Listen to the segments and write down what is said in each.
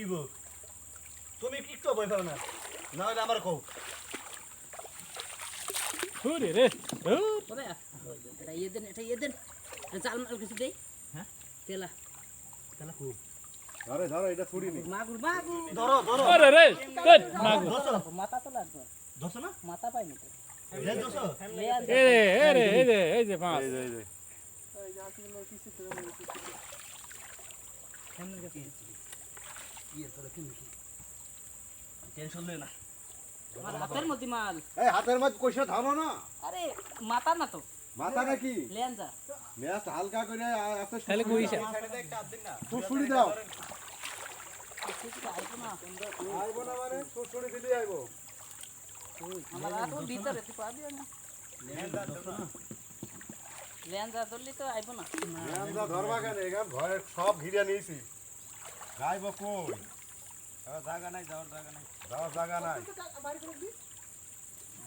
কি গো? তুমি একটু ভয় পাও না? না হলে আমার কও। হুরে রে ওরে এটা ইয়ে দেন এটা ইয়ে দেন। চাল মাল কিছু দেই? হ্যাঁ? তেলা। তাহলে কো? ধরে ধরো এটা ছুরি নি। মাগুর মাগুর। ধরো ধরো। ওরে রে ধুর, মাগো। ধরছো? মাথা তো লাগবে ধরছো না? মাথা পাইনি তো। ধরছো? এই রে এই রে এই যে এই যে মাছ এই যে এই যে। ইয়ে তাহলে কি? টেনশন লই না। আমার হাতের মধ্যে মাল। এই হাতের মাঝ কইসা ধরো না? আরে মাথা না তো। মাথা নাকি লেঞ্জা ম্যাচ হালকা করে আস্তে তাহলে কইসা সুড়সুড়ি দাও। আইবো না। আইবো না মানে? সুড়সুড়ি দিলি আইবো। আমার হাত ভিতরে তুই পাবি না। লেঞ্জা ধরলি তো আইবো না। ম্যামদা ধরবা কেন? এখান ভয়ে সব ঘিরে নিয়েছি। যাইব কই? জায়গা নাই যাওয়ার জায়গা নাই। যাওয়ার জায়গা নাই।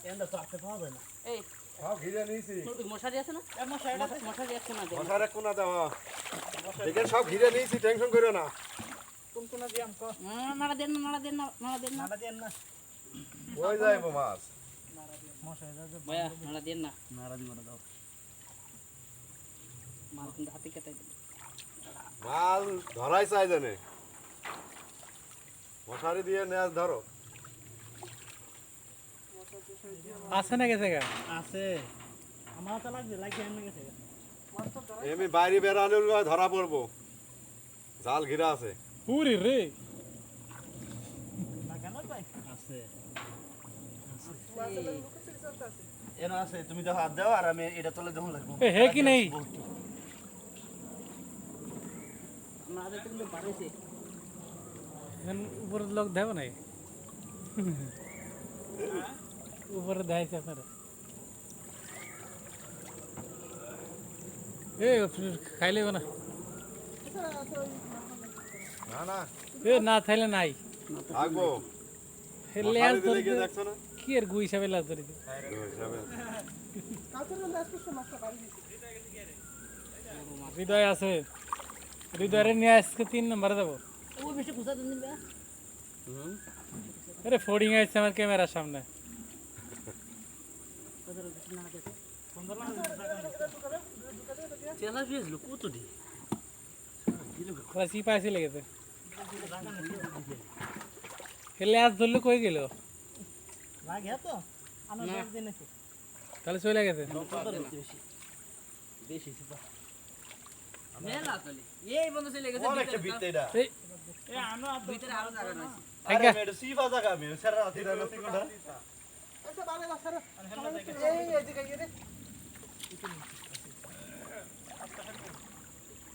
এন্ডা তো আপনি পাওয়া যায় না। এই সব ঘিরে নিয়েছি। ওই মশারি আছে না? মশারি না দেখ মশারে কোনা দেওয়া এখানে সব ঘিরে নিয়েছি টেনশন করো না। কোন কোন দিয়াম ক নাড়া দেন না নাড়া দেন না নাড়া দেন না। নাটা দেন না। ওই যাইব মাছ? মশাই দাও ভাইয়া নাড়া দেন না। নাড়া দিব না দাও। মাল কিন্তু হাতে কেটে মাল ধরাই চাই জানে। মশারি দিয়ে নেস ধরো। আছে না গেছে আছে। আমার তো লাগবে লাগবে এমনি গেছে এমনি বাইরে বেড়ানোর ধরা পড়ব। জাল ঘিরা আছে। হুরে রে। না কেন ভাই আছে তুমি দেখো হাত দাও আর আমি এটা তলে যখন লাগবো। হে কি নেই? এখন উপরে লোক দেব নাই উপরে দেখাইছে আপনারা এ খাইলে না না না এ না থাইলে নাই থাকব এ লেয়ার মশারি দিলে ধরে গিয়ে দেখছ না কি আর গুই হিসাবে লাজ ধরে দিবে। ওই হিসাবে। হৃদয় আছে হৃদয়ের নিয়ে আজকে তিন নম্বরে যাব ওই বেশি খুঁজা দেন দিন ভাইয়া আরে ফোর্ডিং আসছে আমার ক্যামেরার সামনে কোথায় বেশি নাড়া দেন চেলা ফিয়েছিল কত দি ওরা চিপা আসি লেগেছে খেলে আজ ধরলে কই গেল লাগে তো আমার না। দিন আছে তাহলে চলে গেছে বেশি বেশি সিপা মেলা চলে এই বন্ধ চলে গেছে অনেকটা বিতে এটা। এই এ আনো ভিতরে আরও জায়গা রয়েছে। আরে থাকা। সিফা জায়গা আমি সেরা রাতি না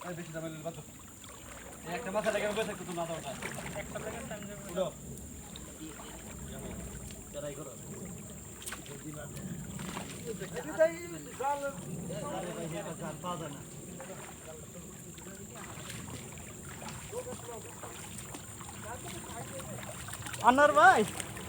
এই বেশি দামে একটা মাথা লেগে বসে একটু না একটা ট্রাই করো అన్నారు బాయ్